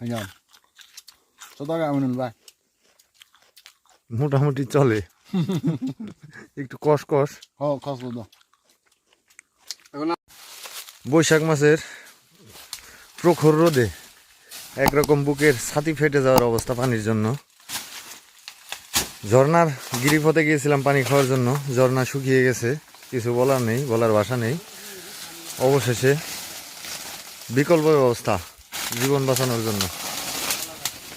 Ba? মোটামুটি চলে। একটু কষ কষ। Oh, kaslo do. বৈশাখ মাসের প্রখর রোদে একরকম বুকের ছাতি ফেটে যাওয়ার অবস্থা পানির জন্য। ঝর্ণার গিরিপথে গিয়েছিলাম পানি খাওয়ার জন্য। ঝর্ণা শুকিয়ে গেছে কিছু বলার নেই বলার ভাষা নেই। অবশেষে বিকল্প ব্যবস্থা। জীবন বাঁচানোর জন্য।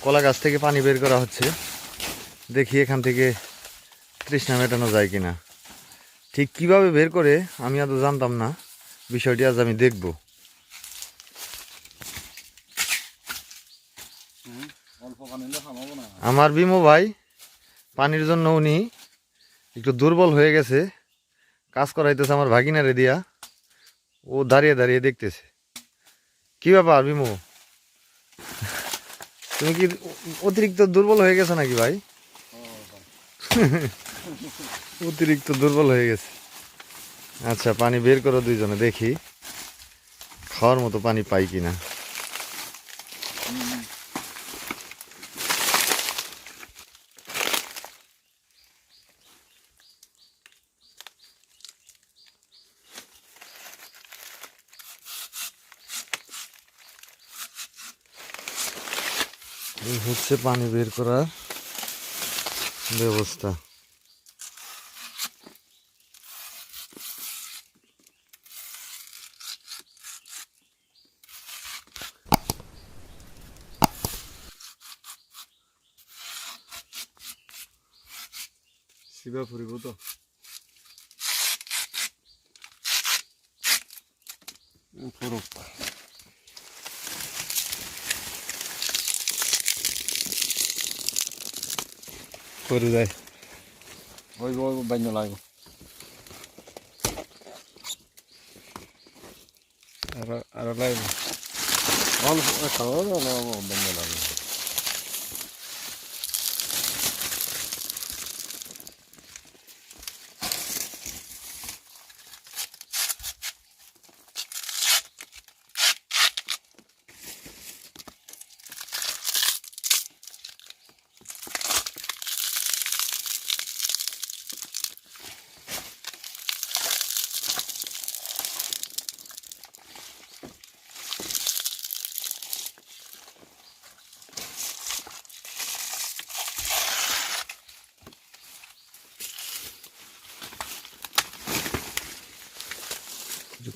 কলা গাছ থেকে পানি বের করা হচ্ছে। দেখি এখান থেকে তৃষ্ণা মেটানো যায় কিনা। ঠিক কীভাবে বের করে, আমি আদৌ জানতাম না। বিষয়টি আজ আমি দেখব। আমার বিমো ভাই, পানির জন্য উনি একটু দুর্বল হয়ে গেছে। কাজ করাইতেছে আমার ভাগিনারে দিয়া। ও দাঁড়িয়ে দাঁড়িয়ে দেখতেছে। কি ব্যাপার বিমো? তুমি কি অতিরিক্ত দুর্বল হয়ে গেছো নাকি ভাই? অতিরিক্ত দুর্বল হয়ে গেছে। আচ্ছা পানি বের করো দুইজনে, দেখি। খাওয়ার মতো পানি পাই কিনা। এই হচ্ছে পানি বের করার ব্যবস্থা। শিবা ফুরিব তো? পুরো করে দেয় ওই ওই বান্য লাগবে আর আর লাগবে অল্প খাওয়া না বান্য লাগবে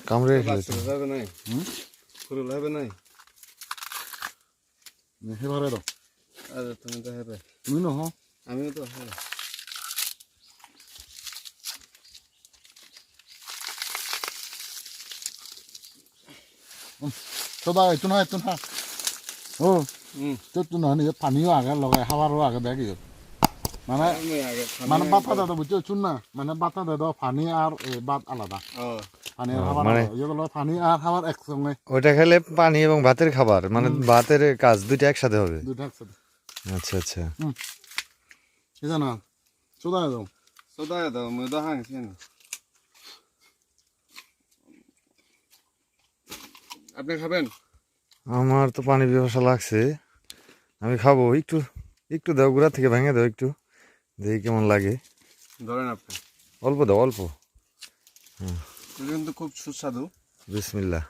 কামড়ে ফেলেছে হবে নাই? হুম? ফুরুল হবে নাই? হেবারে দাও। আরে তুমি তো হবে। তুমি নহ আমিও তো taga itu na itu na oh হুম তো না নিয়ে পানিও আগে লগাই খাবারও আগে দেখি মানে মানে বাতা দাদা বুঝছ শুন না মানে বাতা দাদা পানি আর ভাত আলাদা। পানি আর খাবার মানে- পানি আর খাবার একসঙ্গে। ওইটা খেলে পানি এবং ভাতের খাবার মানে ভাতের কাজ দুইটা একসাথে হবে। দুইটা একসাথে। আচ্ছা আচ্ছা। এই জানা চোদা দাও। সোদায় দাও মই তো হাংছি না আপনি খাবেন? আমার তো পানি পিপাসা লাগছে। আমি খাব একটু একটু দাও গুড়া থেকে ভেঙে দাও একটু। দেখি কেমন লাগে। ধরেন আপনি। অল্প দাও অল্প। এটা কিন্তু খুব সুস্বাদু। বিসমিল্লা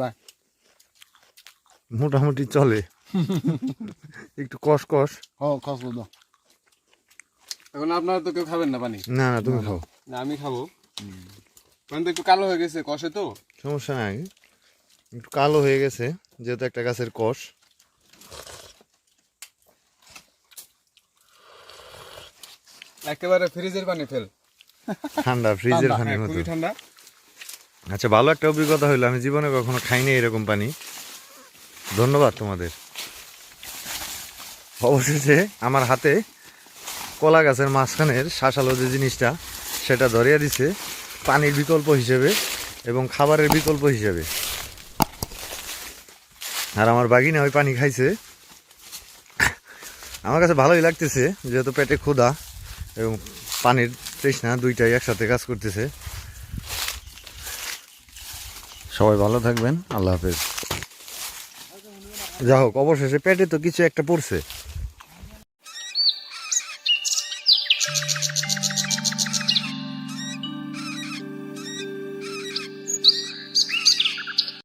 ভাই। মোটামুটি চলে। একটু কষ কষ হ খাসলো দাও। এখন আপনারা তো কেউ খাবেন না পানি না না তুমি খাও। না আমি খাব। পানি তো একটু কালো হয়ে গেছে কষে তো। সমস্যা নাই। একটু কালো হয়ে গেছে যেহেতু একটা গাছের কষ। একেবারে ফ্রিজের পানি ফেল। ঠান্ডা ফ্রিজের ঠান্ডা, পানির হ্যাঁ, মতো। ঠান্ডা। আচ্ছা ভালো একটা অভিজ্ঞতা হইল। আমি জীবনে কখনো খাইনি এরকম পানি। ধন্যবাদ তোমাদের। অবশেষে আমার হাতে কলা গাছের মাঝখানের শাসালো যে জিনিসটা সেটা ধরিয়ে দিছে পানির বিকল্প হিসেবে এবং খাবারের বিকল্প হিসেবে। আর আমার বাগিনা ওই পানি খাইছে। আমার কাছে ভালোই লাগতেছে যেহেতু পেটে ক্ষুধা। এবং পানির তৃষ্ণা দুইটাই একসাথে কাজ করতেছে। সবাই ভালো থাকবেন, আল্লাহ হাফেজ। যা হোক, অবশেষে পেটে তো কিছু একটা পড়ছে।